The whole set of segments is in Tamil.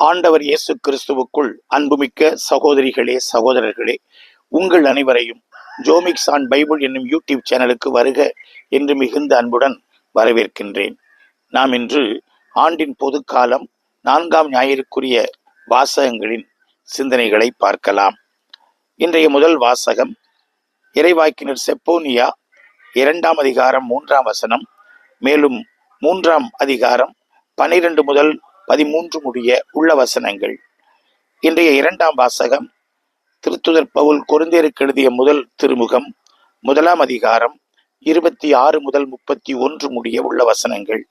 ஆண்டவர் இயேசு கிறிஸ்துவுக்குள் அன்புமிக்க சகோதரிகளே சகோதரர்களே உங்கள் அனைவரையும் ஜோமிக்ஸ் ஆன் பைபிள் என்னும் யூடியூப் சேனலுக்கு வருக என்று மிகுந்த அன்புடன் வரவேற்கின்றேன். நாம் இன்று ஆண்டின் பொது காலம் நான்காம் ஞாயிற்குரிய வாசகங்களின் சிந்தனைகளை பார்க்கலாம். இன்றைய முதல் வாசகம் இறைவாக்கினர் செப்போனியா இரண்டாம் அதிகாரம் மூன்றாம் வசனம் மேலும் மூன்றாம் அதிகாரம் பனிரெண்டு முதல் பதிமூன்று முடிய உள்ள வசனங்கள். இன்றைய இரண்டாம் வாசகம் திருத்துதர் பவுல் கொருந்தேருக்கு எழுதிய முதல் திருமுகம் முதலாம் அதிகாரம் இருபத்தி ஆறு முதல் முப்பத்தி ஒன்று முடிய உள்ள வசனங்கள்.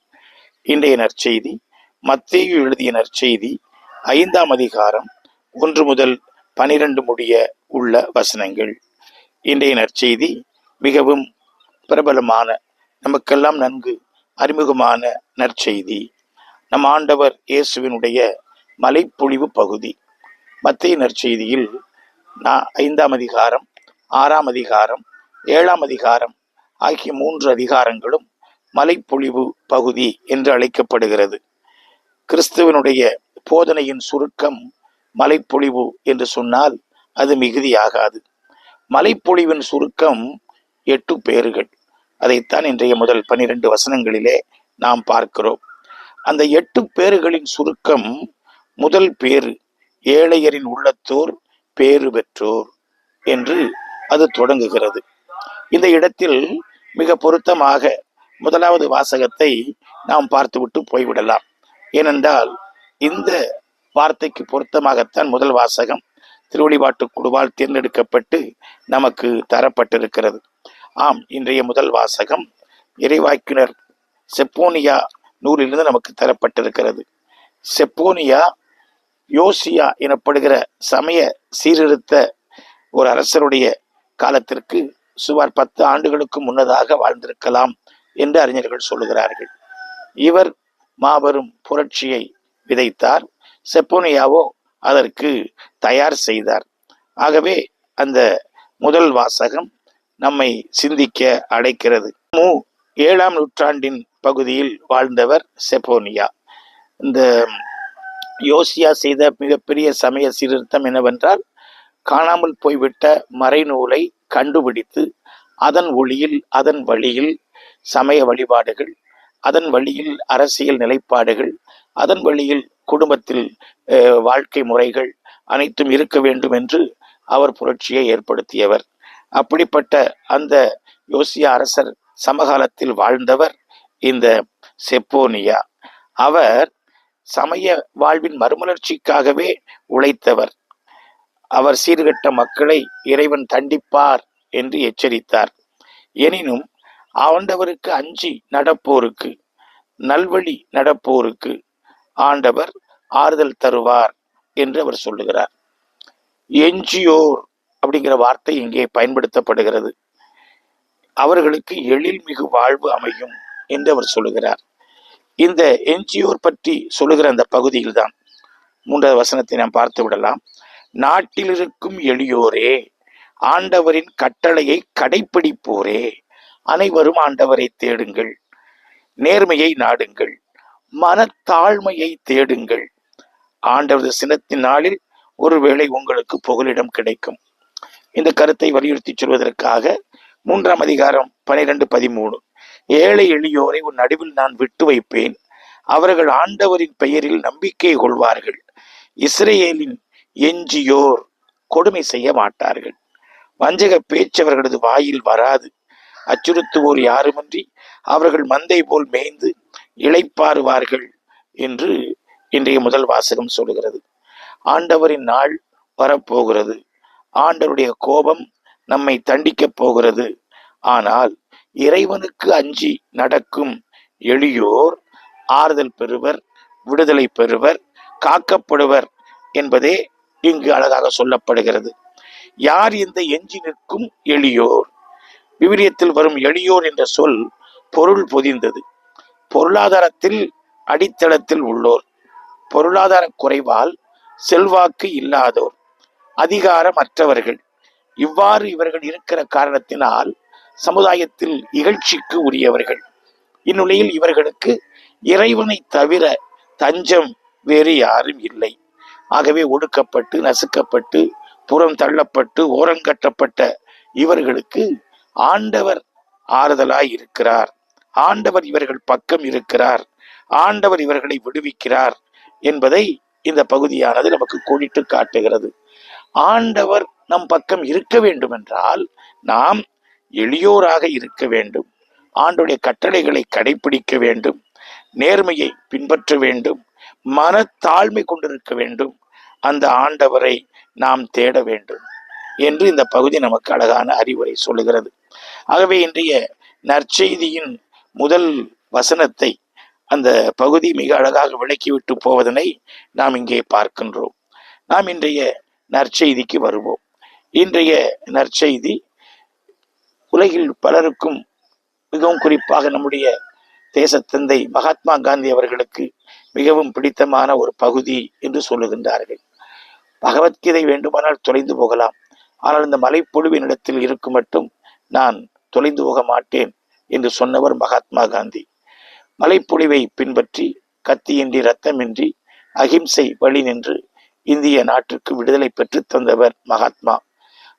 இன்றைய நற்செய்தி மத்தேயு எழுதிய நற்செய்தி ஐந்தாம் அதிகாரம் ஒன்று முதல் பனிரெண்டு முடிய உள்ள வசனங்கள். இன்றைய நற்செய்தி மிகவும் பிரபலமான நமக்கெல்லாம் நன்கு அறிமுகமான நற்செய்தி. நம் ஆண்டவர் இயேசுவினுடைய மலைப்பொழிவு பகுதி. மத்திய நற்செய்தியில் நான் ஐந்தாம் அதிகாரம் ஆறாம் அதிகாரம் ஏழாம் அதிகாரம் ஆகிய மூன்று அதிகாரங்களும் மலைப்பொழிவு பகுதி என்று அழைக்கப்படுகிறது. கிறிஸ்துவனுடைய போதனையின் சுருக்கம் மலைப்பொழிவு என்று சொன்னால் அது மிகுதியாகாது. மலைப்பொழிவின் சுருக்கம் எட்டு பேர்கள் அதைத்தான் இன்றைய முதல் பனிரெண்டு வசனங்களிலே நாம் பார்க்கிறோம். அந்த எட்டு பேறுகளின் சுருக்கம் முதல் பேரு ஏழையரின் உள்ளத்தோர் பேறு பெற்றோர் என்று அது தொடங்குகிறது. இந்த இடத்தில் மிக பொருத்தமாக முதலாவது வாசகத்தை நாம் பார்த்துவிட்டு போய்விடலாம். ஏனென்றால் இந்த வார்த்தைக்கு பொருத்தமாகத்தான் முதல் வாசகம் திருவழிபாட்டு குழுவால் தேர்ந்தெடுக்கப்பட்டு நமக்கு தரப்பட்டிருக்கிறது. ஆம் இன்றைய முதல் வாசகம் இறைவாக்கினர் செப்போனியா நூலிலிருந்து நமக்கு தரப்பட்டிருக்கிறது. செப்போனியா யோசியா எனப்படுகிற சமய சீர்திருத்த ஒரு அரசருடைய காலத்திற்கு சுமார் பத்து ஆண்டுகளுக்கு முன்னதாக வாழ்ந்திருக்கலாம் என்று அறிஞர்கள் சொல்லுகிறார்கள். இவர் மாபெரும் புரட்சியை விதைத்தார். செப்போனியாவோ அதற்கு தயார் செய்தார். ஆகவே அந்த முதல் வாசகம் நம்மை சிந்திக்க அடைக்கிறது மு ஏழாம் நூற்றாண்டின் பகுதியில் வாழ்ந்தவர் செப்போனியா இந்த யோசியா செய்த மிகப்பெரிய சமய சீர்திருத்தம் என்னவென்றால் காணாமல் போய்விட்ட மறைநூலை கண்டுபிடித்து அதன் ஒளியில் அதன் வழியில் சமய வழிபாடுகள் அதன் வழியில் அரசியல் நிலைப்பாடுகள் அதன் வழியில் குடும்பத்தில் வாழ்க்கை முறைகள் அனைத்தும் இருக்க வேண்டும் என்று அவர் புரட்சியை ஏற்படுத்தியவர். அப்படிப்பட்ட அந்த யோசியா அரசர் சமகாலத்தில் வாழ்ந்தவர் இந்த செப்போனியா. அவர் சமய வாழ்வின் மறுமலர்ச்சிக்காகவே உழைத்தவர். அவர் சீர்கெட்ட மக்களை இறைவன் தண்டிப்பார் என்று எச்சரித்தார். எனினும் ஆண்டவருக்கு அஞ்சி நடப்போருக்கு நல்வழி நடப்போருக்கு ஆண்டவர் ஆறுதல் தருவார் என்று அவர் சொல்லுகிறார். என்ஜியோர் அப்படிங்கிற வார்த்தை இங்கே பயன்படுத்தப்படுகிறது. அவர்களுக்கு எழில் மிகு வாழ்வு அமையும். என்று அவர் சொல்லுகிறார். இந்த என்ஜியோர் பற்றி சொல்லுகிற அந்த பகுதியில் தான் மூன்றாவது வசனத்தை நாம் பார்த்து விடலாம். நாட்டில் இருக்கும் எளியோரே ஆண்டவரின் கட்டளையை கடைப்பிடிப்போரே அனைவரும் ஆண்டவரை தேடுங்கள் நேர்மையை நாடுங்கள் மனத்தாழ்மையை தேடுங்கள். ஆண்டவரது சினத்தின் நாளில் ஒருவேளை உங்களுக்கு புகலிடம் கிடைக்கும். இந்த கருத்தை வலியுறுத்தி சொல்வதற்காக மூன்றாம் அதிகாரம் பனிரெண்டு பதிமூணு. ஏழை எளியோரை உன் நடுவில் நான் விட்டு வைப்பேன். அவர்கள் ஆண்டவரின் பெயரில் நம்பிக்கை கொள்வார்கள். இஸ்ரேலின் எஞ்சியோர் கொடுமை செய்ய மாட்டார்கள். வஞ்சக பேச்சவர்களது வாயில் வராது. அச்சுறுத்துவோர் யாருமின்றி அவர்கள் மந்தை போல் மேய்ந்து இளைப்பாறுவார்கள் என்று இன்றைய முதல் வாசகம் சொல்லுகிறது ஆண்டவரின் நாள் வரப்போகிறது. ஆண்டவருடைய கோபம் நம்மை தண்டிக்கப் போகிறது. ஆனால் இறைவனுக்கு அஞ்சி நடக்கும் எளியோர் ஆறுதல் பெறுவர் விடுதலை பெறுவர் காக்கப்படுவர் என்பதே இங்கு அழகாக சொல்லப்படுகிறது. யார் இந்த எஞ்சி நிற்கும் எளியோர்? விவிலியத்தில் வரும் எளியோர் என்ற சொல் பொருள் பொதிந்தது. பொருளாதாரத்தில் அடித்தளத்தில் உள்ளோர். பொருளாதார குறைவால் செல்வாக்கு இல்லாதோர். அதிகாரமற்றவர்கள். இவ்வாறு இவர்கள் இருக்கிற காரணத்தினால் சமுதாயத்தில் இகழ்ச்சிக்கு உரியவர்கள். இந்நிலையில் இவர்களுக்கு இறைவனை தவிர தஞ்சம் வேறு யாரும் இல்லை. ஆகவே ஒடுக்கப்பட்டு நசுக்கப்பட்டு புறம் தள்ளப்பட்டு ஓரங்கட்டப்பட்ட இவர்களுக்கு ஆண்டவர் ஆறுதலாய் இருக்கிறார் ஆண்டவர் இவர்கள் பக்கம் இருக்கிறார். ஆண்டவர் இவர்களை விடுவிக்கிறார் என்பதை இந்த பகுதியானது நமக்கு கோடிட்டு காட்டுகிறது. ஆண்டவர் நம் பக்கம் இருக்க வேண்டும் என்றால் நாம் எளியோராக இருக்க வேண்டும். ஆண்டுடைய கட்டளைகளை கடைபிடிக்க வேண்டும். நேர்மையை பின்பற்ற வேண்டும். மனத்தாழ்மை கொண்டிருக்க வேண்டும். அந்த ஆண்டவரை நாம் தேட வேண்டும் என்று இந்த பகுதி நமக்கு அழகான அறிவுரை சொல்லுகிறது. ஆகவே இன்றைய நற்செய்தியின் முதல் வசனத்தை அந்த பகுதி மிக அழகாக விளக்கிவிட்டு போவதனை நாம் இங்கே பார்க்கின்றோம். நாம் இன்றைய நற்செய்திக்கு வருவோம். இன்றைய நற்செய்தி உலகில் பலருக்கும் மிகவும் குறிப்பாக நம்முடைய தேசத்தந்தை மகாத்மா காந்தி அவர்களுக்கு மிகவும் பிடித்தமான ஒரு பகுதி என்று சொல்லுகின்றார்கள். பகவத்கீதை வேண்டுமானால் தொலைந்து போகலாம். ஆனால் இந்த மலைப்பொழிவின் இடத்தில் இருக்கும் மட்டும் நான் தொலைந்து போக மாட்டேன் என்று சொன்னவர் மகாத்மா காந்தி. மலைப்பொழிவை பின்பற்றி கத்தியின்றி ரத்தமின்றி அகிம்சை வழி நின்று இந்திய நாட்டிற்கு விடுதலை பெற்று தந்தவர் மகாத்மா.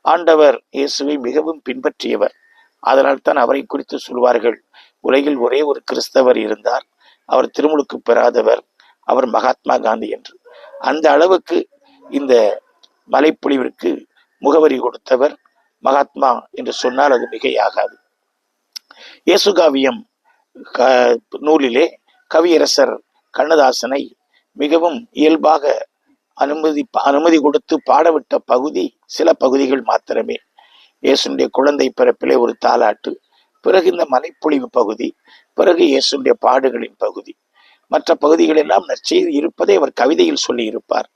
ஆண்டவர் இயேசுவை மிகவும் பின்பற்றியவர். அதனால் தான் அவரை குறித்து சொல்வார்கள் உலகில் ஒரே ஒரு கிறிஸ்தவர் இருந்தார் அவர் திருமுழுக்கு பெறாதவர் அவர் மகாத்மா காந்தி என்று. அந்த அளவுக்கு இந்த மலைப்பொழிவிற்கு முகவரி கொடுத்தவர் மகாத்மா என்று சொன்னால் அது மிகையாகாது. இயேசுகாவியம் க- நூலிலே கவியரசர் கண்ணதாசனை மிகவும் இயல்பாக அனுமதி அனுமதி கொடுத்து பாடவிட்ட பகுதி சில பகுதிகள் மாத்திரமே. இயேசுடைய குழந்தை பிறப்பிலே ஒரு தாலாட்டு பிறகு இந்த மலைப்பொழிவு பகுதி பிறகு இயேசுடைய பாடுகளின் பகுதி. மற்ற பகுதிகள் எல்லாம் நற்செய்தி இருப்பதை அவர் கவிதையில் சொல்லி இருப்பார்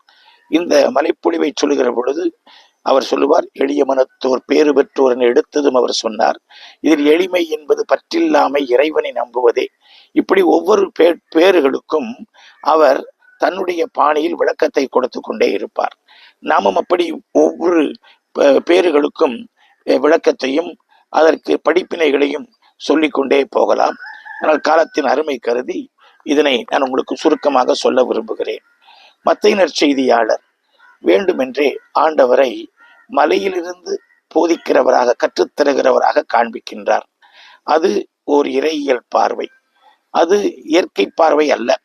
இந்த மலைப்பொழிவை சொல்லுகிற பொழுது அவர் சொல்லுவார் எளிய மனத்தோர் பேறு பெற்றோர் எடுத்ததும் அவர் சொன்னார். இதில் எளிமை என்பது பற்றில்லாமை இறைவனை நம்புவதே. இப்படி ஒவ்வொரு பே பேறுகளுக்கும் அவர் தன்னுடைய பாணியில் விளக்கத்தை கொடுத்து கொண்டே இருப்பார். நாமும் அப்படி ஒவ்வொரு பேறுகளுக்கும் விளக்கத்தையும் அதற்கு படிப்பினைகளையும் சொல்லிக்கொண்டே போகலாம். ஆனால் காலத்தின் அருமை கருதி இதனை நான் உங்களுக்கு சுருக்கமாக சொல்ல விரும்புகிறேன். மத்தையினர் செய்தியாளர் வேண்டுமென்றே ஆண்டவரை மலையிலிருந்து போதிக்கிறவராக கற்றுத்தருகிறவராக காண்பிக்கின்றார். அது ஓர் இறையியல் பார்வை. அது இயற்கை பார்வை அல்ல.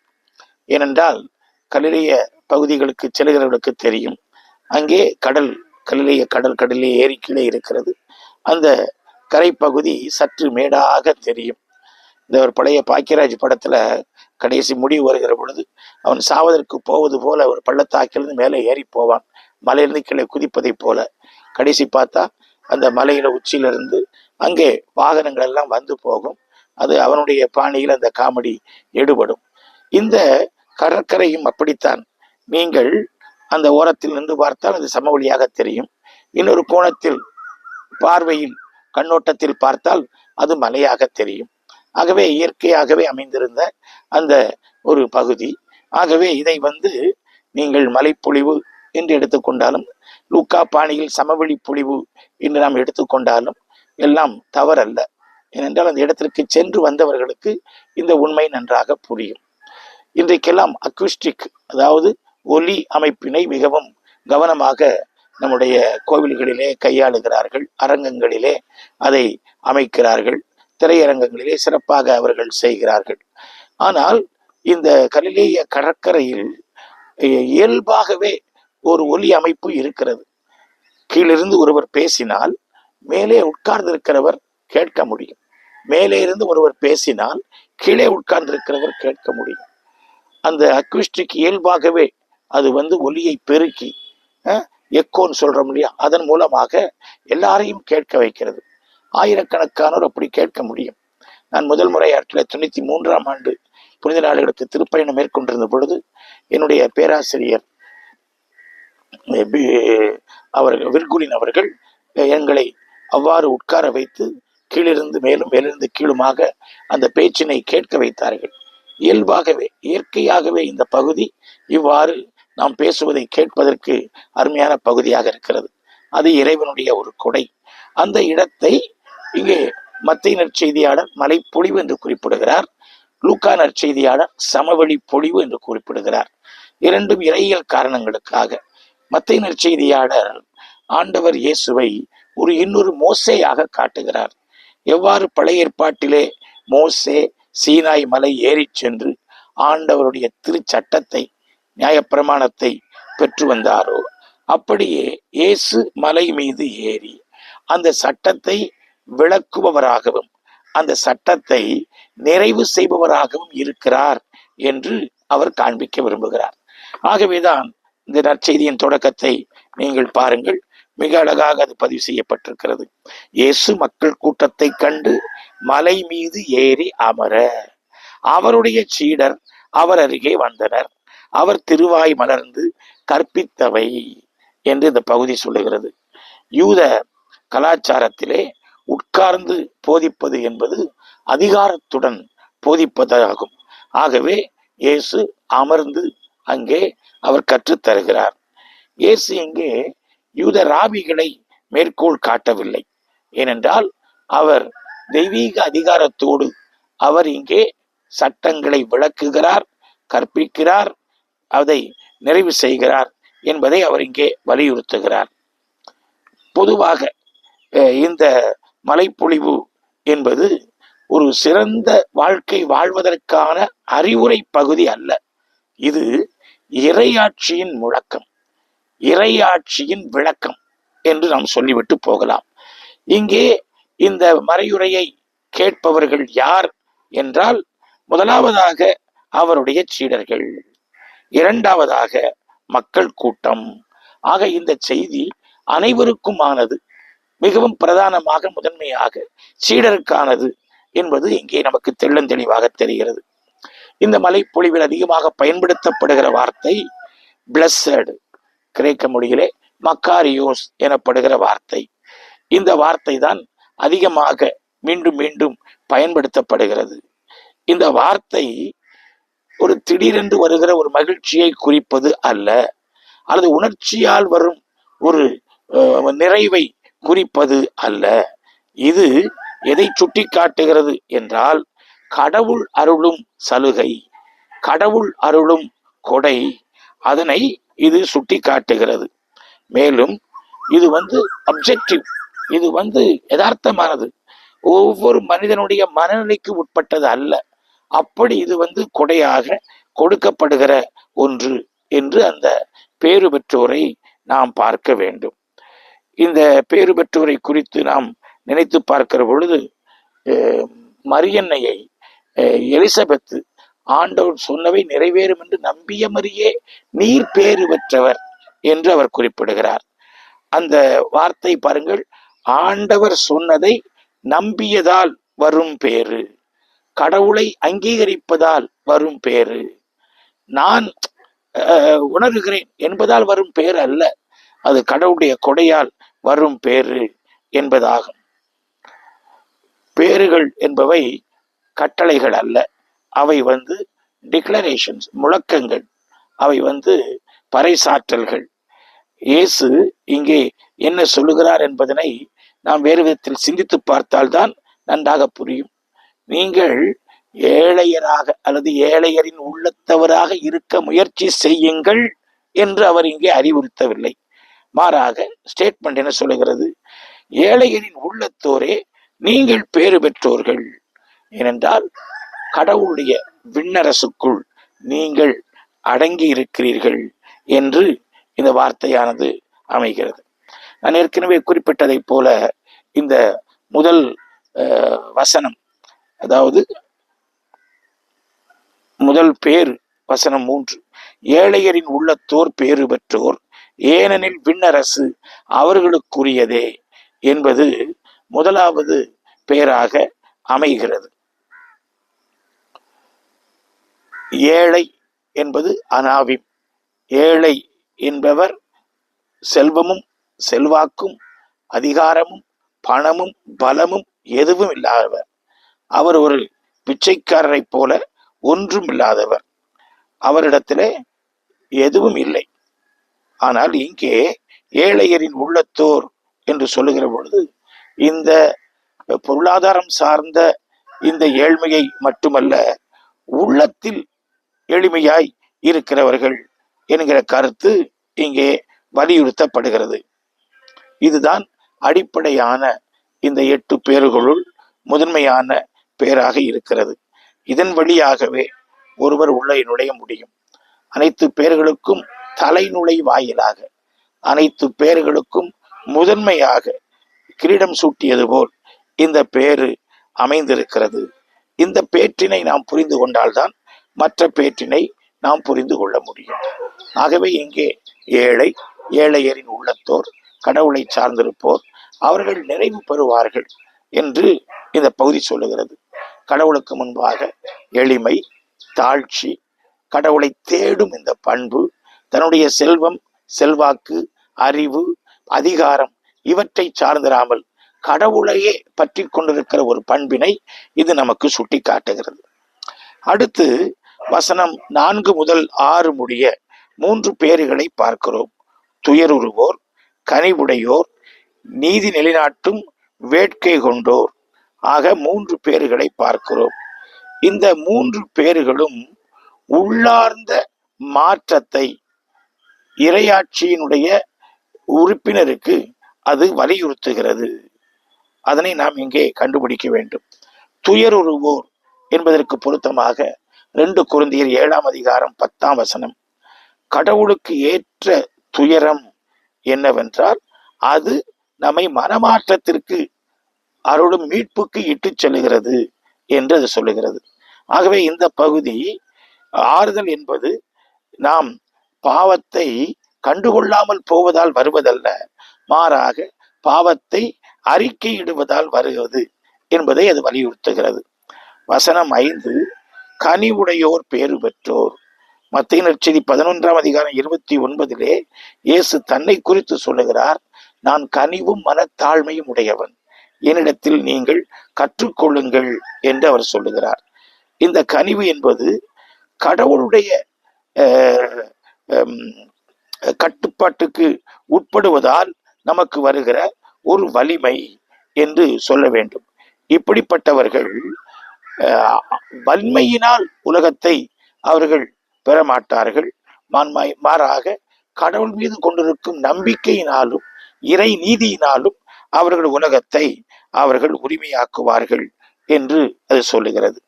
ஏனென்றால் கலிலைய பகுதிகளுக்கு செல்கிறவர்களுக்கு தெரியும். அங்கே கடல் கலிலேய கடல் கடலே கீழே இருக்கிறது. அந்த கரைப்பகுதி சற்று மேடாக தெரியும். இந்த ஒரு பழைய பாக்கியராஜ் படத்துல கடைசி முடிவு வருகிற பொழுது அவன் சாவதற்கு போவது போல ஒரு பள்ளத்தாக்கிலிருந்து மேலே ஏறி போவான். மலையிலிருந்து கீழே குதிப்பதைப் போல கடைசி பார்த்தா அந்த மலையில உச்சியிலிருந்து அங்கே வாகனங்கள் எல்லாம் வந்து போகும். அது அவனுடைய பாணியில் அந்த காமெடி எடுபடும். இந்த கடற்கரையும் அப்படித்தான். நீங்கள் அந்த ஓரத்தில் நின்று பார்த்தால் அது சமவெளியாக தெரியும். இன்னொரு கோணத்தில் பார்வையில் கண்ணோட்டத்தில் பார்த்தால் அது மலையாக தெரியும். ஆகவே இயற்கையாகவே அமைந்திருந்த அந்த ஒரு பகுதி. ஆகவே இதை வந்து நீங்கள் மலைப்பொழிவு என்று எடுத்துக்கொண்டாலும் லூக்கா பாணியில் சமவெளி பொழிவு என்று நாம் எடுத்துக்கொண்டாலும் எல்லாம் தவறல்ல. ஏனென்றால் அந்த இடத்திற்கு சென்று வந்தவர்களுக்கு இந்த உண்மை நன்றாக புரியும். இன்றைக்கெல்லாம் அக்விஸ்டிக் அதாவது ஒலி அமைப்பினை மிகவும் கவனமாக நம்முடைய கோவில்களிலே கையாளுகிறார்கள் அரங்கங்களிலே அதை அமைக்கிறார்கள் திரையரங்கங்களிலே சிறப்பாக அவர்கள் செய்கிறார்கள். ஆனால் இந்த கலிலேய கடற்கரையில் இயல்பாகவே ஒரு ஒலி அமைப்பு இருக்கிறது. கீழிருந்து ஒருவர் பேசினால் மேலே உட்கார்ந்திருக்கிறவர் கேட்க முடியும். மேலே இருந்து ஒருவர் பேசினால் கீழே உட்கார்ந்திருக்கிறவர் கேட்க முடியும். அந்த அக்விஸ்டிக் இயல்பாகவே அது வந்து ஒலியை பெருக்கி எக்கோன்னு சொல்கிறோம் இல்லையா? அதன் மூலமாக எல்லாரையும் கேட்க வைக்கிறது. ஆயிரக்கணக்கானோர் அப்படி கேட்க முடியும். நான் முதல் முறை ஆயிரத்தி தொள்ளாயிரத்தி தொண்ணூத்தி மூன்றாம் ஆண்டு புனித நாடுகளுக்கு திருப்பயணம் மேற்கொண்டிருந்த பொழுது என்னுடைய பேராசிரியர் அவர்கள் விர்குலின் அவர்கள் எங்களை அவ்வாறு உட்கார வைத்து கீழிருந்து மேலும் மேலிருந்து கீழுமாக அந்த பேச்சினை கேட்க வைத்தார்கள். இயல்பாகவே இயற்கையாகவே இந்த பகுதி இவ்வாறு நாம் பேசுவதை கேட்பதற்கு அருமையான பகுதியாக இருக்கிறது. அது இறைவனுடைய ஒரு கொடை. அந்த இடத்தை இங்கே மத்திய நற்செய்தியாளர் மலைப்பொழிவு என்று குறிப்பிடுகிறார். லூக்கா நற்செய்தியாளர் சமவெளி பொழிவு என்று குறிப்பிடுகிறார். இரண்டும் இறையியல் காரணங்களுக்காக. மத்திய நற்செய்தியாளர் ஆண்டவர் இயேசுவை ஒரு இன்னொரு மோசையாக காட்டுகிறார். எவ்வாறு பழைய ஏற்பாட்டிலே மோசே சீனாய் மலை ஏறிச் சென்று ஆண்டவருடைய திருச்சட்டத்தை நியாயப்பிரமாணத்தை பெற்று வந்தாரோ? அப்படியே இயேசு மலை மீது ஏறி அந்த சட்டத்தை விளக்குபவராகவும் அந்த சட்டத்தை நிறைவு செய்பவராகவும் இருக்கிறார் என்று அவர் காண்பிக்க விரும்புகிறார். ஆகவேதான் இந்த நற்செய்தியின் தொடக்கத்தை நீங்கள் பாருங்கள். மிக அழகாக அது பதிவு செய்யப்பட்டிருக்கிறது. இயேசு மக்கள் கூட்டத்தை கண்டு மலை மீது ஏறி அமர அவருடைய சீடர் அவர் அருகே வந்தனர். அவர் திருவாய் மலர்ந்து கற்பித்தவை என்று இந்த பகுதி சொல்லுகிறது. யூத கலாச்சாரத்திலே உட்கார்ந்து போதிப்பது என்பது அதிகாரத்துடன் போதிப்பதாகும். ஆகவே இயேசு அமர்ந்து அங்கே அவர் கற்றுத்தருகிறார். இயேசு இங்கே யூத ராபிகளை மேற்கோள் காட்டவில்லை. ஏனென்றால் அவர் தெய்வீக அதிகாரத்தோடு அவர் இங்கே சட்டங்களை விளக்குகிறார் கற்பிக்கிறார் அதை நிறைவு செய்கிறார் என்பதை அவர் இங்கே வலியுறுத்துகிறார். பொதுவாக இந்த மலைப்பொழிவு என்பது ஒரு சிறந்த வாழ்க்கை வாழ்வதற்கான அறிவுரை பகுதி அல்ல. இது இறையாட்சியின் முழக்கம். இறையாட்சியின் விளக்கம் என்று நாம் சொல்லிவிட்டு போகலாம். இங்கே இந்த மறையுரையை கேட்பவர்கள் யார் என்றால் முதலாவதாக அவருடைய சீடர்கள். இரண்டாவதாக மக்கள் கூட்டம். ஆக இந்த செய்தி அனைவருக்குமானது. மிகவும் பிரதானமாக முதன்மையாக சீடருக்கானது என்பது இங்கே நமக்கு தெள்ளந்தெளிவாக தெரிகிறது. இந்த மலைப்பொழிவில் அதிகமாக பயன்படுத்தப்படுகிற வார்த்தை பிளஸட் கிரேக்க மொழியிலே மக்காரியோஸ் எனப்படுகிற வார்த்தை. இந்த வார்த்தை தான் அதிகமாக மீண்டும் மீண்டும் பயன்படுத்தப்படுகிறது. இந்த வார்த்தை ஒரு திடீரென்று வருகிற ஒரு மகிழ்ச்சியை குறிப்பது அல்ல. அல்லது உணர்ச்சியால் வரும் ஒரு நிறைவை குறிப்பது அல்ல. இது எதை சுட்டி காட்டுகிறது என்றால் கடவுள் அருளும் சலுகை கடவுள் அருளும் கொடை அதனை இது சுட்டி காட்டுகிறது மேலும் இது வந்து அப்ஜெக்டிவ் இது வந்து யதார்த்தமானது. ஒவ்வொரு மனிதனுடைய மனநிலைக்கு உட்பட்டது அல்ல. அப்படி இது வந்து கொடையாக கொடுக்கப்படுகிற ஒன்று என்று அந்த பேறு பெற்றோரை நாம் பார்க்க வேண்டும். இந்த பேறு பெற்றோரை குறித்து நாம் நினைத்து பார்க்கிற பொழுது மரியன்னையை எலிசபெத்து ஆண்டவர் சொன்னவை நிறைவேறும் என்று நம்பிய மரியே நீர் பேறு பெற்றவர் என்று அவர் குறிப்பிடுகிறார். அந்த வார்த்தை பாருங்கள் ஆண்டவர் சொன்னதை நம்பியதால் வரும் பேறு. கடவுளை அங்கீகரிப்பதால் வரும் பேரு நான் உணர்கிறேன் என்பதால் வரும் பேர் அல்ல. அது கடவுளுடைய கொடையால் வரும் பேரு என்பதாகும். பேறுகள் என்பவை கட்டளைகள் அல்ல. அவை வந்து டிக்ளரேஷன்ஸ் முழக்கங்கள். அவை வந்து பறைசாற்றல்கள். இயேசு இங்கே என்ன சொல்லுகிறார் என்பதனை நாம் வேறு விதத்தில் சிந்தித்து பார்த்தால்தான் நன்றாக புரியும். நீங்கள் ஏழையராக அல்லது ஏழையரின் உள்ளத்தவராக இருக்க முயற்சி செய்யுங்கள் என்று அவர் இங்கே அறிவுறுத்தவில்லை. மாறாக ஸ்டேட்மெண்ட் என்ன சொல்லுகிறது? ஏழையரின் உள்ளத்தோரே நீங்கள் பேறு பெற்றோர்கள். ஏனென்றால் கடவுளுடைய விண்ணரசுக்குள் நீங்கள் அடங்கி இருக்கிறீர்கள் என்று இந்த வார்த்தையானது அமைகிறது. நான் ஏற்கனவே குறிப்பிட்டதைப் போல இந்த முதல் வசனம் அதாவது முதல் பேர் வசனம் மூன்று. ஏழையரின் உள்ளத்தோர் பேறு பெற்றோர் ஏனெனில் விண்ணரசு அவர்களுக்குரியதே என்பது முதலாவது பேராக அமைகிறது. ஏழை என்பது அனாவிம். ஏழை என்பவர் செல்வமும் செல்வாக்கும் அதிகாரமும் பணமும் பலமும் எதுவும் இல்லாதவர். அவர் ஒரு பிச்சைக்காரரைப் போல ஒன்றும் இல்லாதவர் அவரிடத்திலே எதுவும் இல்லை. ஆனால் இங்கே ஏழையரின் உள்ளத்தோர் என்று சொல்லுகிற பொழுது இந்த பொருளாதாரம் சார்ந்த இந்த ஏழ்மையை மட்டுமல்ல உள்ளத்தில் எளிமையாய் இருக்கிறவர்கள் என்கிற கருத்து இங்கே வலியுறுத்தப்படுகிறது. இதுதான் அடிப்படையான இந்த எட்டு பேர்களுள் முதன்மையான பேராக இருக்கிறது. இதன் வழியாகவே ஒருவர் உள்ளே நுழைய முடியும். அனைத்து பேர்களுக்கும் தலைநுழை வாயிலாக அனைத்து பேர்களுக்கும் முதன்மையாக கிரீடம் சூட்டியது போல் இந்த பேரு அமைந்திருக்கிறது. இந்த பேற்றினை நாம் புரிந்து கொண்டால்தான் மற்ற பேற்றினை நாம் புரிந்து கொள்ள முடியும். ஆகவே இங்கே ஏழை ஏழையரின் உள்ளத்தோர் கடவுளை சார்ந்திருப்போர் அவர்கள் நிறைவு பெறுவார்கள் என்று இந்த பகுதி சொல்லுகிறது. கடவுளுக்கு முன்பாக எளிமை தாழ்ச்சி கடவுளை தேடும் இந்த பண்பு தன்னுடைய செல்வம் செல்வாக்கு அறிவு அதிகாரம் இவற்றை சார்ந்திராமல் கடவுளையே பற்றி கொண்டிருக்கிற ஒரு பண்பினை இது நமக்கு சுட்டி காட்டுகிறது அடுத்து வசனம் நான்கு முதல் ஆறு முடிய மூன்று பேர்களை பார்க்கிறோம். துயருருவோர் கனிவுடையோர் நீதி நிலைநாட்டும் வேட்கை கொண்டோர். ஆக மூன்று பேர்களை பார்க்கிறோம். இந்த மூன்று பேர்களும் உள்ளார்ந்த மாற்றத்தை இரையாட்சியினுடைய உறுப்பினருக்கு அது வலியுறுத்துகிறது. அதனை நாம் இங்கே கண்டுபிடிக்க வேண்டும். துயருருவோர் என்பதற்கு பொருத்தமாக ரெண்டு குருந்தியர் ஏழாம் அதிகாரம் பத்தாம் வசனம். கடவுளுக்கு ஏற்ற துயரம் என்னவென்றால் அது நம்மை மனமாற்றத்திற்கு அவரோட மீட்புக்கு இட்டுச் செல்லுகிறது என்று அது சொல்லுகிறது. ஆகவே இந்த பகுதி ஆறுதல் என்பது நாம் பாவத்தை கண்டுகொள்ளாமல் போவதால் வருவதல்ல மாறாக பாவத்தை அறிக்கையிடுவதால் வருகிறது என்பதை அது வலியுறுத்துகிறது. வசனம் ஐந்து கனிவுடையோர் பேறு பெற்றோர். மத்திய நற்செய்தி பதினொன்றாம் அதிகாரம் இருபத்தி ஒன்பதிலே இயேசு தன்னை குறித்து சொல்லுகிறார் நான் கனிவும் மனத்தாழ்மையும் உடையவன். என்னிடத்தில் நீங்கள் கற்றுக்கொள்ளுங்கள் என்று அவர் சொல்லுகிறார். இந்த கனிவு என்பது கடவுளுடைய கட்டுப்பாட்டுக்கு உட்படுவதால் நமக்கு வருகிற ஒரு வலிமை என்று சொல்ல வேண்டும். இப்படிப்பட்டவர்கள் வன்மையினால் உலகத்தை அவர்கள் பெற மாட்டார்கள் மாறாக கடவுள் மீது கொண்டிருக்கும் நம்பிக்கையினாலும் இறை நீதியினாலும் அவர்கள் உலகத்தை அவர்கள் உரிமையாக்குவார்கள் என்று அது சொல்லுகிறது.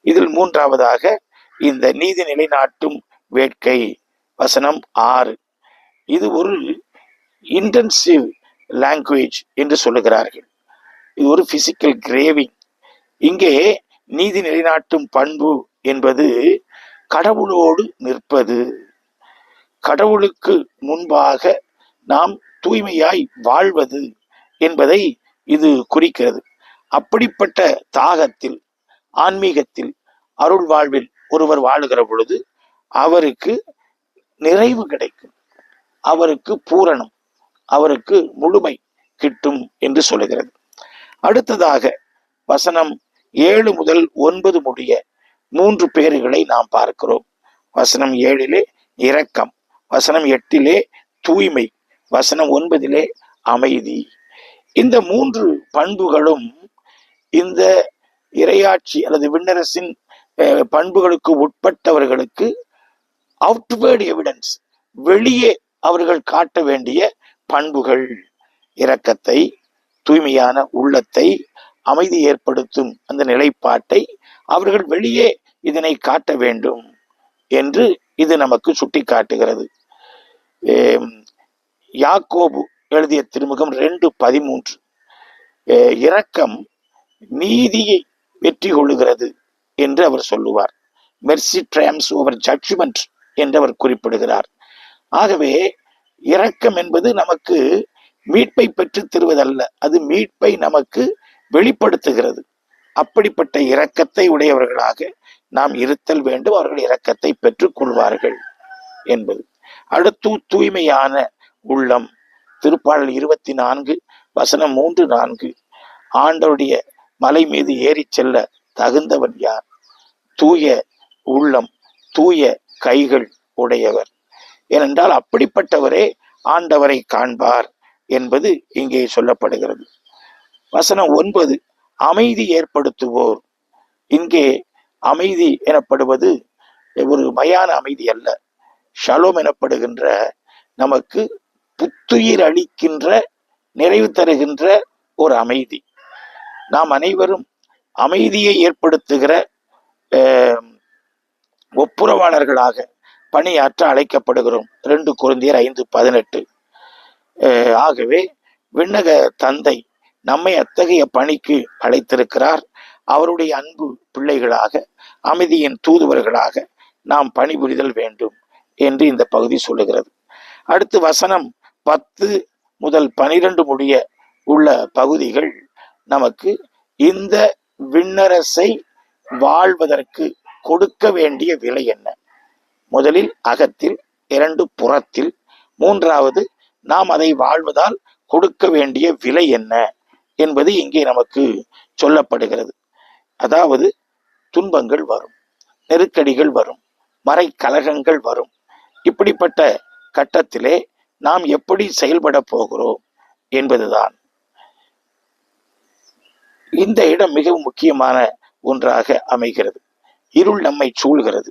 இதில் மூன்றாவதாக இந்த நீதி நிலைநாட்டும் வேட்கை வசனம் ஆறு. இது ஒரு இன்டென்சிவ் லாங்குவேஜ் என்று சொல்லுகிறார்கள். இது ஒரு பிசிக்கல் கிரேவிங் இங்கே நீதி நிலைநாட்டும் பண்பு என்பது கடவுளோடு நிற்பது. கடவுளுக்கு முன்பாக நாம் தூய்மையாய் வாழ்வது என்பதை இது குறிக்கிறது. அப்படிப்பட்ட தாகத்தில் ஆன்மீகத்தில் அருள் வாழ்வில் ஒருவர் வாழுகிற பொழுது அவருக்கு நிறைவு கிடைக்கும். அவருக்கு பூரணம் அவருக்கு முழுமை கிட்டும் என்று சொல்லுகிறது. அடுத்ததாக வசனம் ஏழு முதல் ஒன்பது முடிய மூன்று பேர்களை நாம் பார்க்கிறோம். வசனம் ஏழிலே இரக்கம் வசனம் எட்டிலே தூய்மை வசனம் ஒன்பதிலே அமைதி. இந்த மூன்று பண்புகளும் இந்த இரையாட்சி அல்லது விண்ணரசின் பண்புகளுக்கு உட்பட்டவர்களுக்கு அவுட்வேர்டு எவிடன்ஸ் வெளியே அவர்கள் காட்ட வேண்டிய பண்புகள். இரக்கத்தை தூய்மையான உள்ளத்தை அமைதி ஏற்படுத்தும் அந்த நிலைப்பாட்டை அவர்கள் வெளியே இதனை காட்ட வேண்டும் என்று இது நமக்கு சுட்டி காட்டுகிறது யாக்கோபு எழுதிய திருமுகம் ரெண்டு பதிமூன்று. இரக்கம் நீதியை வெற்றி கொள்ளுகிறது என்று அவர் சொல்லுவார். மெர்சி ட்ரம்ஸ் ஓவர் ஜட்ஜ்மெண்ட் என்று அவர் குறிப்பிடுகிறார். ஆகவே இரக்கம் என்பது நமக்கு மீட்பை பெற்று தருவதல்ல அது மீட்பை நமக்கு வெளிப்படுத்துகிறது. அப்படிப்பட்ட இரக்கத்தை உடையவர்களாக நாம் இருத்தல் வேண்டும் அவர்கள் இரக்கத்தை பெற்றுக் கொள்வார்கள் என்பது. அடுத்து தூய்மையான உள்ளம் திருப்பாடல் இருபத்தி நான்கு வசனம் மூன்று நான்கு. ஆண்டவருடைய மலை மீது ஏறி செல்ல தகுந்தவன் யார்? தூய உள்ளம் தூய கைகள் உடையவர். ஏனென்றால் அப்படிப்பட்டவரே ஆண்டவரை காண்பார் என்பது இங்கே சொல்லப்படுகிறது. வசனம் ஒன்பது அமைதி ஏற்படுத்துவோர். இங்கே அமைதி எனப்படுவது ஒரு மயான அமைதி அல்ல. ஷலோம் எனப்படுகின்ற நமக்கு புத்துயிர் அளிக்கின்ற நிறைவு தருகின்ற ஒரு அமைதி. நாம் அனைவரும் அமைதியை ஏற்படுத்துகிற அஹ், ஒப்புரவாளர்களாக பணியாற்ற அழைக்கப்படுகிறோம். ரெண்டு குருந்தியர் ஐந்து பதினெட்டு. அஹ், ஆகவே விண்ணக தந்தை நம்மை அத்தகைய பணிக்கு அழைத்திருக்கிறார். அவருடைய அன்பு பிள்ளைகளாக அமைதியின் தூதுவர்களாக நாம் பணிபுரிதல் வேண்டும் என்று இந்த பகுதி சொல்லுகிறது. அடுத்து வசனம் பத்து முதல் பனிரெண்டு முடிய உள்ள பகுதிகள் நமக்கு இந்த விண்ணரசை வாழ்வதற்கு கொடுக்க வேண்டிய விலை என்ன? முதலில் அகத்தில் இரண்டு புறத்தில் மூன்றாவது நாம் அதை வாழ்வதால் கொடுக்க வேண்டிய விலை என்ன என்பது இங்கே நமக்கு சொல்லப்படுகிறது. அதாவது துன்பங்கள் வரும் நெருக்கடிகள் வரும் மறைக்கலகங்கள் வரும். இப்படிப்பட்ட கட்டத்திலே நாம் எப்படி செயல்பட போகிறோம் என்பதுதான். இந்த இடம் மிகவும் முக்கியமான ஒன்றாக அமைகிறது. இருள் நம்மை சூழ்கிறது.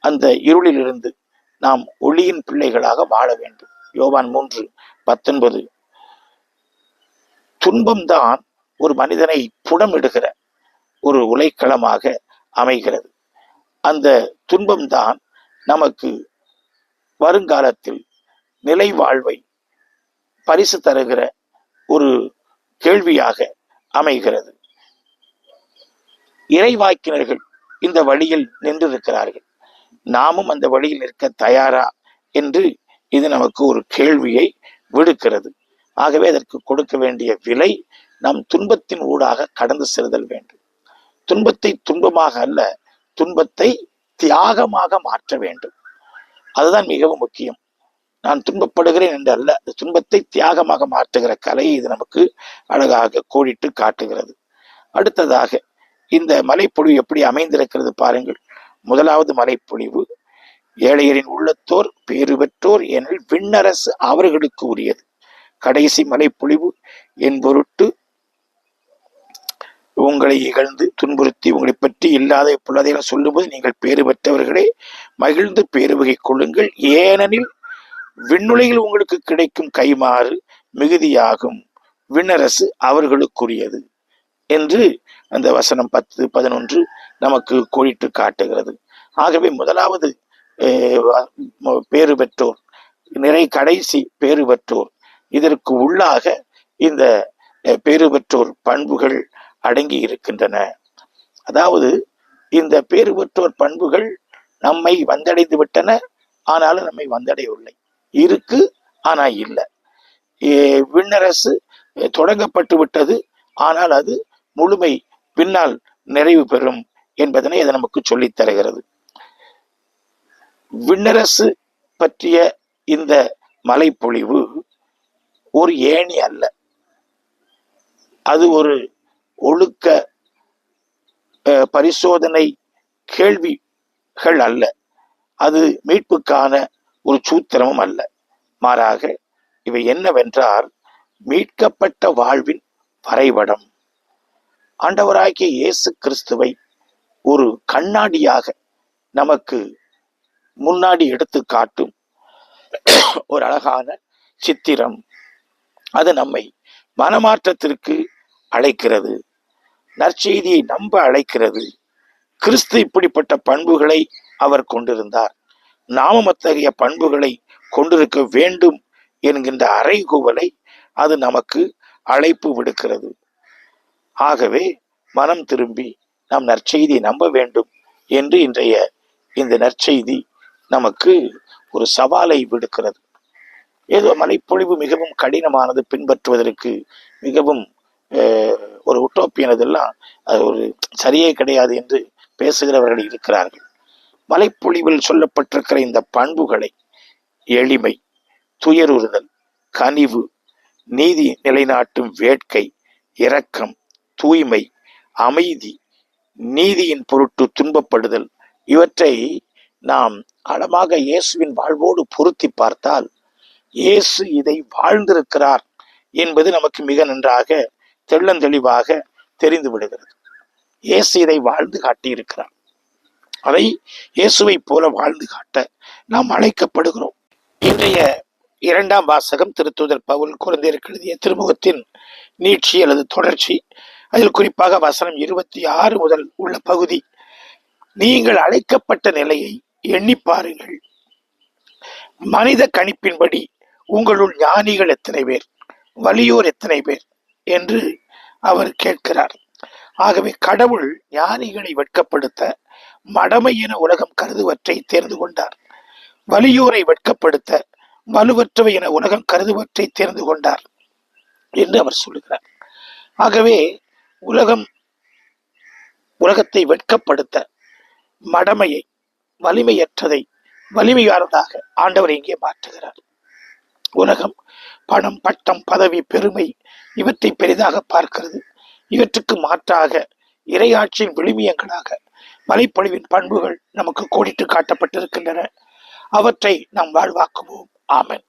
அந்த இருளிலிருந்து நாம் ஒளியின் பிள்ளைகளாக வாழ வேண்டும். யோவான் மூன்று பத்தொன்பது. துன்பம்தான் ஒரு மனிதனை புடமிடுகிற ஒரு உலைக்களமாக அமைகிறது. அந்த துன்பம்தான் நமக்கு வருங்காலத்தில் நிலை வாழ்வை பரிசு தருகிற ஒரு கேள்வியாக அமைகிறது. இறைவாக்கினர்கள் இந்த வழியில் நின்றிருக்கிறார்கள். நாமும் அந்த வழியில் இருக்க தயாரா என்று இது நமக்கு ஒரு கேள்வியை விடுக்கிறது. ஆகவே அதற்கு கொடுக்க வேண்டிய விலை நம் துன்பத்தின் ஊடாக கடந்து செல்தல் வேண்டும். துன்பத்தை துன்பமாக அல்ல துன்பத்தை தியாகமாக மாற்ற வேண்டும். அதுதான் மிகவும் முக்கியம். நான் துன்பப்படுகிறேன் என்று அல்ல அந்த துன்பத்தை தியாகமாக மாற்றுகிற கலையை இது நமக்கு அழகாக கோடிட்டு காட்டுகிறது. அடுத்ததாக இந்த மலைப்பொழிவு எப்படி அமைந்திருக்கிறது பாருங்கள். முதலாவது மலைப்பொழிவு ஏழையரின் உள்ளத்தோர் பேறு பெற்றோர் எனில் விண்ணரசு அவர்களுக்கு உரியது. கடைசி மலைப்பொழிவு என் பொருட்டு உங்களை இகழ்ந்து துன்புறுத்தி உங்களை பற்றி இல்லாத புள்ளதையெல்லாம் சொல்லும்போது நீங்கள் பேறு பெற்றவர்களே மகிழ்ந்து பேருவகை கொள்ளுங்கள். ஏனெனில் விண்ணுலகில் உங்களுக்கு கிடைக்கும் கைமாறு மிகுதியாகும். விண்ணரசு அவர்களுக்குரியது என்று அந்த வசனம் பத்து பதினொன்று நமக்கு கோடிட்டு காட்டுகிறது. ஆகவே முதலாவது பேறு பெற்றோர் நிறை கடைசி பேறு பெற்றோர். இதற்கு உள்ளாக இந்த பேறு பெற்றோர் பண்புகள் அடங்கி இருக்கின்றன. அதாவது இந்த பேறு பெற்றோர் பண்புகள் நம்மை வந்தடைந்து விட்டன ஆனாலும் நம்மை வந்தடையவில்லை. இருக்கு ஆனா இல்லை. விண்ணரசு தொடங்கப்பட்டு விட்டது. ஆனால் அது முழுமை பின்னால் நிறைவு பெறும் என்பதனை அது நமக்கு சொல்லித் தருகிறது. விண்ணரசு பற்றிய இந்த மலைப்பொழிவு ஒரு ஏணி அல்ல. அது ஒரு ஒழுக்க பரிசோதனை கேள்விகள் அல்ல. அது மீட்புக்கான ஒரு சூத்திரமும் அல்ல. மாறாக இவை என்னவென்றால் மீட்கப்பட்ட வாழ்வின் வரைபடம். ஆண்டவராகிய இயேசு கிறிஸ்துவை ஒரு கண்ணாடியாக நமக்கு முன்னாடி எடுத்து காட்டும் ஒரு அழகான சித்திரம். அது நம்மை மனமாற்றத்திற்கு அழைக்கிறது. நற்செய்தியை நம்ப அழைக்கிறது. கிறிஸ்து இப்படிப்பட்ட பண்புகளை அவர் கொண்டிருந்தார். நாமும் அத்தகைய பண்புகளை கொண்டிருக்க வேண்டும் என்கின்ற அறைகூவலை அது நமக்கு அழைப்பு விடுக்கிறது. ஆகவே மனம் திரும்பி நாம் நற்செய்தியை நம்ப வேண்டும் என்று இன்றைய இந்த நற்செய்தி நமக்கு ஒரு சவாலை விடுக்கிறது. ஏதோ மலைப்பொழிவு மிகவும் கடினமானது பின்பற்றுவதற்கு மிகவும் ஒரு உட்டோப்பியனதெல்லாம் அது ஒரு சரியே கிடையாது என்று பேசுகிறவர்கள் இருக்கிறார்கள். மலைப்பொழிவில் சொல்லப்பட்டிருக்கிற இந்த பண்புகளை எளிமை துயருறுதல் கனிவு நீதி நிலைநாட்டும் வேட்கை இரக்கம் தூய்மை அமைதி நீதியின் பொருட்டு துன்பப்படுதல் இவற்றை நாம் ஆழமாக இயேசுவின் வாழ்வோடு பொருத்தி பார்த்தால் இயேசு இதை வாழ்ந்திருக்கிறார் என்பது நமக்கு மிக நன்றாக தெள்ளந்தெளிவாக தெரிந்து விடுகிறது. இயேசு இதை வாழ்ந்து காட்டியிருக்கிறார். அதை இயேசுவை போல வாழ்ந்து காட்ட நாம் அழைக்கப்படுகிறோம். இன்றைய இரண்டாம் வாசகம் திருத்துதல் பவுல் குழந்தையருக்கு எழுதிய திருமுகத்தின் நீட்சி அல்லது தொடர்ச்சி. அதில் குறிப்பாக வசனம் இருபத்தி ஆறு முதல் உள்ள பகுதி. நீங்கள் அழைக்கப்பட்ட நிலையை எண்ணி பாருங்கள். மனித கணிப்பின்படி உங்களுள் ஞானிகள் எத்தனை பேர்? வலியோர் எத்தனை பேர்? என்று அவர் கேட்கிறார். ஆகவே கடவுள் ஞானிகளை வெட்கப்படுத்த மடமை என உலகம் கருதுவற்றை தேர்ந்து கொண்டார். வலியோரை வெட்கப்படுத்த வலுவற்றவை என உலகம் கருதுவற்றை தேர்ந்து கொண்டார் என்று அவர் சொல்லுகிறார். ஆகவே உலகம் உலகத்தை வெட்கப்படுத்த மடமையை வலிமையற்றதை வலிமையானதாக ஆண்டவர் இங்கே மாற்றுகிறார். உலகம் பணம் பட்டம் பதவி பெருமை இவற்றை பெரிதாக பார்க்கிறது. இவற்றுக்கு மாற்றாக இறையாட்சியின் விழுமியங்களாக மலைப்பொழிவின் பண்புகள் நமக்கு கோடிட்டு காட்டப்பட்டிருக்கின்றன. அவற்றை நாம் வாழ்வாக்குவோம். ஆமன்.